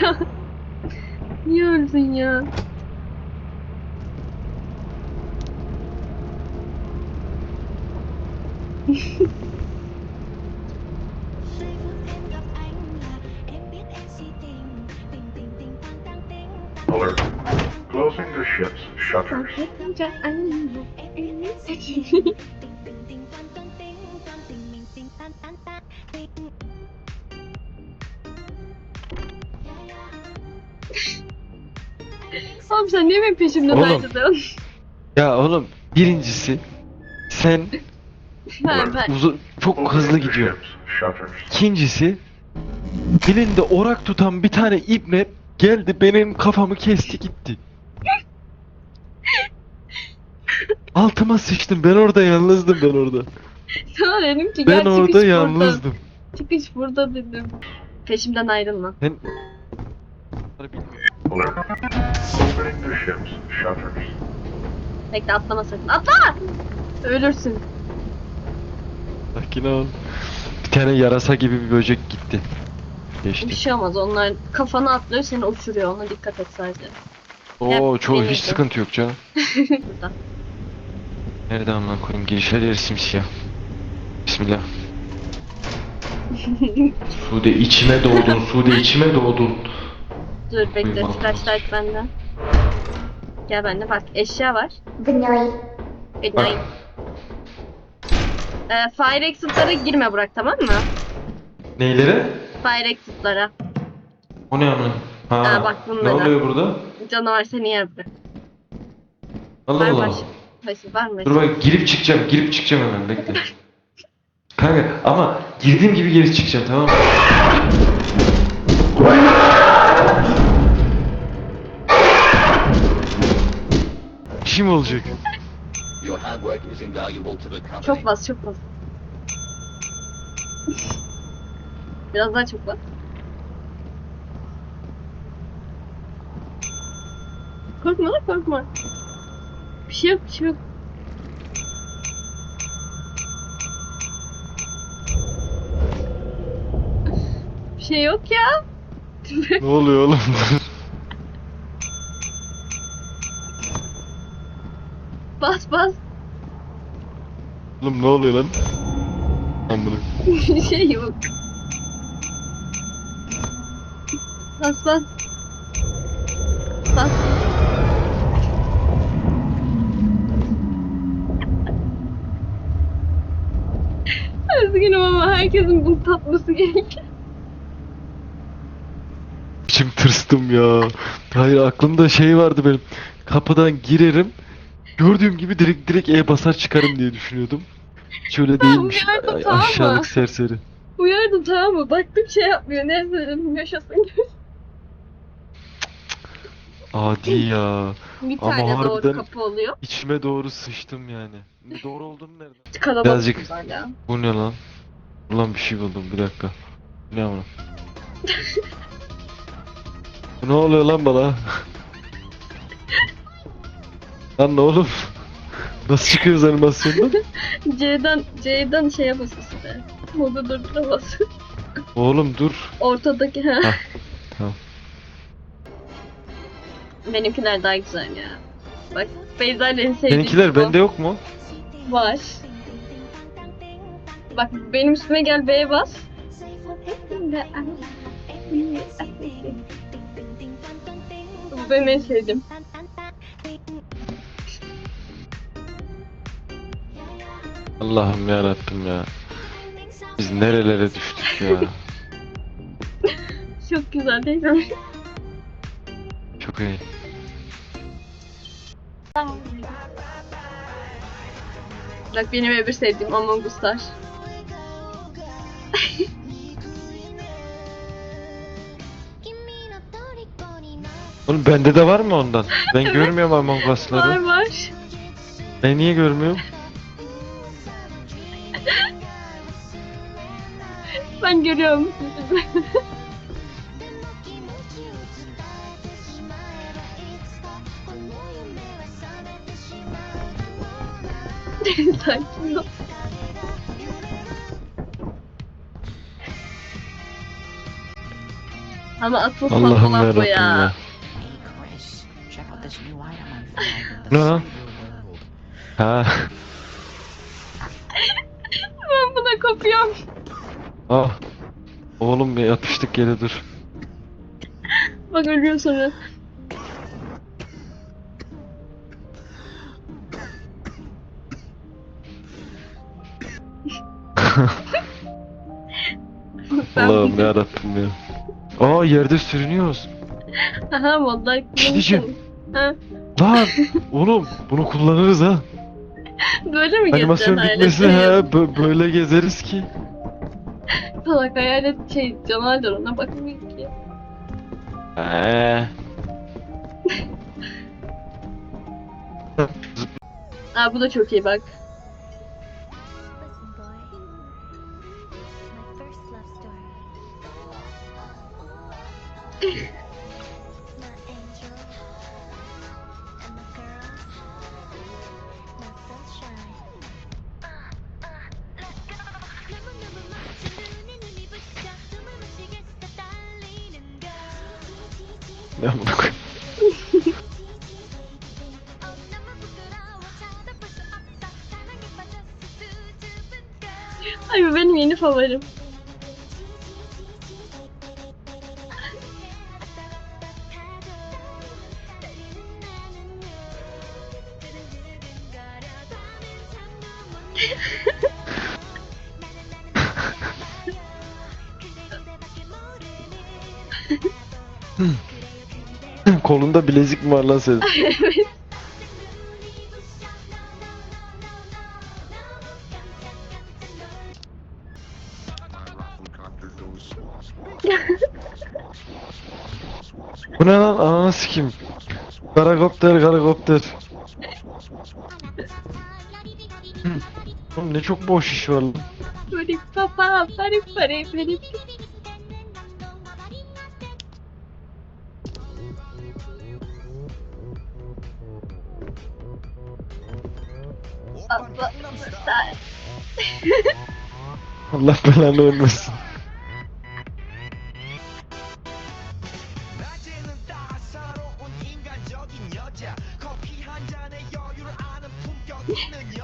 ya. Niye? Alert. Closing the ship's shutters. Oğlum sen niye benim peşimden Oğlum. ayrıldın? Ya oğlum birincisi sen Ben ben. uzu- çok hızlı gidiyor. İkincisi elinde orak tutan bir tane ibne geldi benim kafamı kesti gitti. Altıma sıçtım ben orada yalnızdım ben orada. Sana dedim ki Ben gel orada çıkış yalnızdım. burada. Çıkış burada dedim. Peşimden ayrılma. Ben Alert. Opening the ship's shutters. Bekle atlama sakın. Atla! Ölürsün. Sakin ol. Bir tane yarasa gibi bir böcek gitti. Bir Geçti. şey olmaz. Onlar kafana atlıyor seni uçuruyor. Ona dikkat et sadece. Oo çoğu deneydi. hiç sıkıntı yok canım. Burada. Nerede amına koyayım girişler yeri simsiyah. Bismillah. Sude içime doğdun, Sude içime doğdun. Dur bekle. Flashlight bende. Gel bende bak. Eşya var. Good Bak. night. Ee, fire exit'lara girme Burak tamam mı? Neylere? Fire exit'lara. O ne amına? Ha, Ha, bak ne bunlara. oluyor burada? Canavar seni yer Burak. Allah Var Allah. var. Hayır var mı? Dur bak girip çıkacağım, girip çıkacağım hemen bekle. Kanka ama girdiğim gibi geri çıkacağım tamam mı? The company. Çok bas çok bas. Biraz daha çok bas. Korkma lan korkma. Bir şey yok bir şey yok. Bir şey yok ya. ne oluyor oğlum? bas bas. oğlum ne oluyor lan? Amına. Bir şey yok. Bas bas. Bas. Üzgünüm ama herkesin bunu tatması gerekiyor. İçim tırstım ya. Hayır aklımda şey vardı benim. Kapıdan girerim. Gördüğüm gibi direkt direkt E basar çıkarım diye düşünüyordum. Hiç öyle değilmiş. uyardım, Ay, tamam mı? aşağılık serseri. Uyardım tamam mı? Baktım şey yapmıyor. Neyse dedim yaşasın. Adi ya. Bir Ama tane doğru kapı oluyor. İçime doğru sıçtım yani. Doğru olduğunu nereden? Kalabalık Birazcık- ya. Bu ne lan? Ulan bir şey buldum bir dakika. Ne amına? Bu ne oluyor lan bana? Lan ne oğlum? Nasıl çıkıyoruz animasyondan? C'den, C'den şeye bas işte. Modu durdura bas. Oğlum dur. Ortadaki ha. Hah, tamam. Benimkiler daha güzel ya. Bak Beyza ile en sevdiğim Seninkiler bu. bende yok mu? Var. Bak benim üstüme gel B'ye bas. Bu benim en sevdiğim. Allah'ım ya Rabbim ya. Biz nerelere düştük ya. Çok güzel değil mi? Çok iyi. Bak benim öbür sevdiğim Among Us'lar. Oğlum bende de var mı ondan? Ben görmüyorum Among Var Us'ları. var. Ben niye görmüyorum? Görüyorum. Sakin ol. Ama asıl Allah'ım saçma bu yarabbim ya. Ne lan? Ha. Ben buna kopuyorum. Ah. Oğlum ya yapıştık yere dur. Bak ölüyor sonra. Allah'ım bir- yarabbim ya. Aa yerde sürünüyoruz. Aha diyeceğim. Ha, Lan oğlum bunu kullanırız ha. böyle mi Animasyon gezeceksin hayaleti? he bö- böyle gezeriz ki. Salak hayalet şey canavardır ona bakmıyor ki. Eee. Aa bu da çok iyi bak. Ay bu benim yeni favorim. Kolunda bilezik mi var lan senin? Bu ne lan ananı sikim. Karakopter karakopter. Oğlum ne çok boş iş var lan. Böyle papa pari pari pari. Allah Allah. Allah belanı vermesin.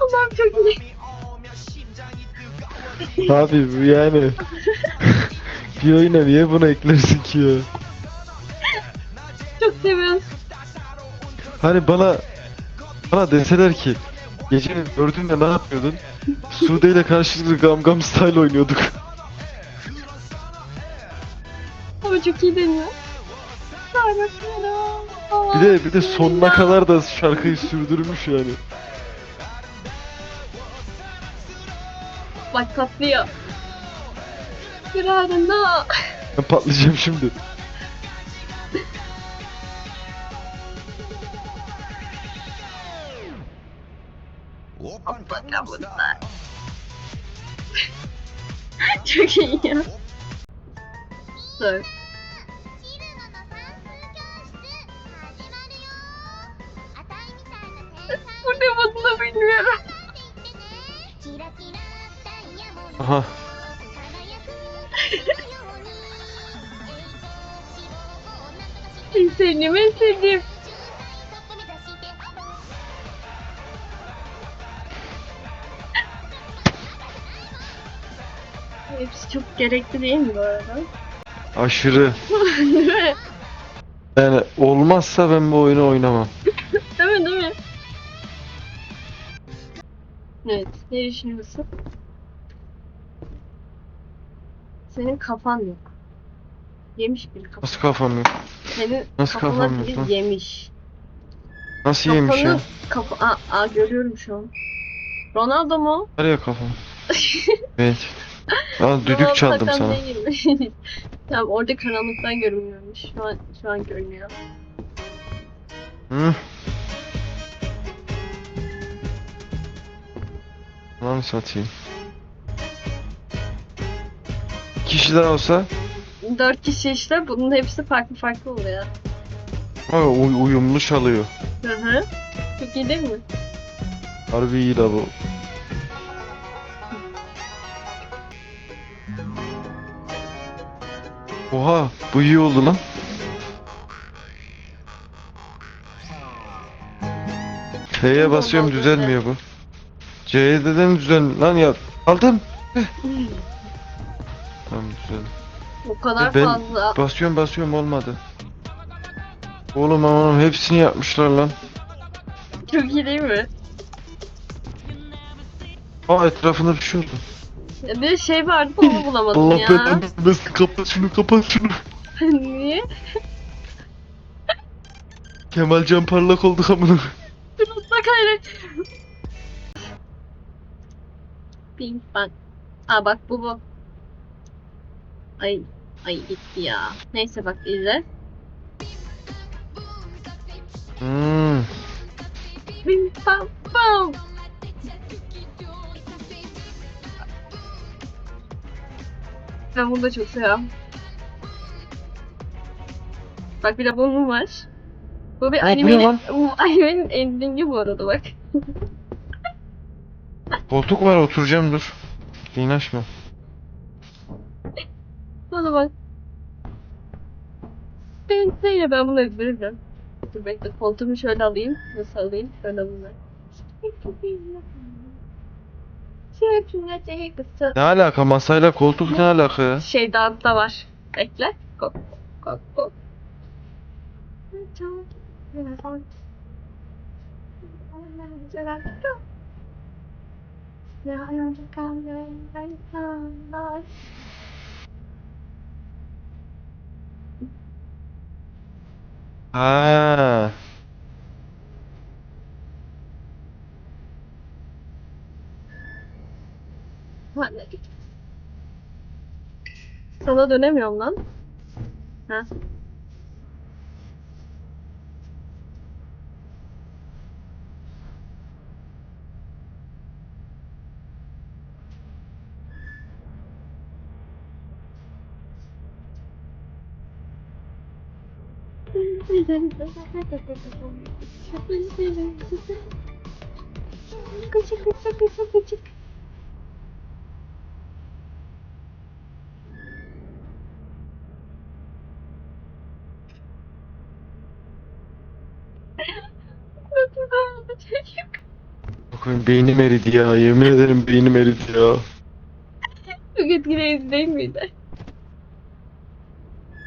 Allah'ım çok iyi. Abi bu yani. bir oyuna niye bunu eklersin ki ya? Çok seviyorum. Hani bana bana deseler ki gece gördün de ne yapıyordun? Sude ile karşılıklı gam gam style oynuyorduk. Ama çok iyi deniyor. Bir de bir de sonuna kadar da şarkıyı sürdürmüş yani. Bak patlıyor. Yürüyorum no. Ben patlayacağım şimdi. Hoppa kablolar. Çok iyi ya. Dur. Burada modunu bilmiyorum. Aha. En sevdiğim. Hepsi çok gerekli değil mi bu arada? Aşırı. değil mi? Yani olmazsa ben bu oyunu oynamam. Değil mi değil mi? Evet, ne düşünüyorsun? Senin kafan yok. Yemiş bir kafa. Nasıl kafam yok? Senin Nasıl kafana kafam yok biri lan? yemiş. Nasıl yemiş ya? Kafanı kafa aa, aa görüyorum şu an. Ronaldo mu? Nereye kafam? Evet. Al düdük Ronaldo çaldım sana. değil. tamam orada karanlıktan görünmüyormuş. Şu an şu an görünüyor. Hı? Lan satayım. Kişi daha olsa Dört kişi işte bunun hepsi farklı farklı oluyor. ama uy- uyumlu çalıyor. Hı hı. Çok iyi değil mi? Harbi iyi la bu. Oha bu iyi oldu lan. F'ye basıyorum düzelmiyor bu. C'ye dedim düzel lan ya. Aldım. Tamam düzeldi. O kadar Ben- fazla. Basıyorum basıyorum olmadı. Oğlum aman hepsini yapmışlar lan. Çok iyi değil mi? Aa şey oldu. Ya Bir şey vardı da onu bulamadım Allah ya. belanı vermesin kapat şunu kapat şunu. Niye? Kemal Can parlak olduk amına. Sırılsa gayret. Bing bang. Aa bak bu bu. Ay. Ay gitti ya. Neyse bak izle. Hmm. Bing bang bang. Ben bunu da çok seviyorum. Bak bir de bunun var. Bu bir animenin, animenin endingi bu arada bak. Koltuk var oturacağım dur. Yayın açma. Bana bak. Ben bunu ezberim. Dur bekle koltuğumu şöyle alayım. Nasıl alayım? Şöyle alayım. Ne alaka masayla koltuk ne alaka ya? Şey da var. Bekle. Kok kok kok. Ha. Sana dönemiyorum lan. Ha. Bakın beynim eridi ya yemin ederim beynim eridi ya. Çok etkileyici değil miydi?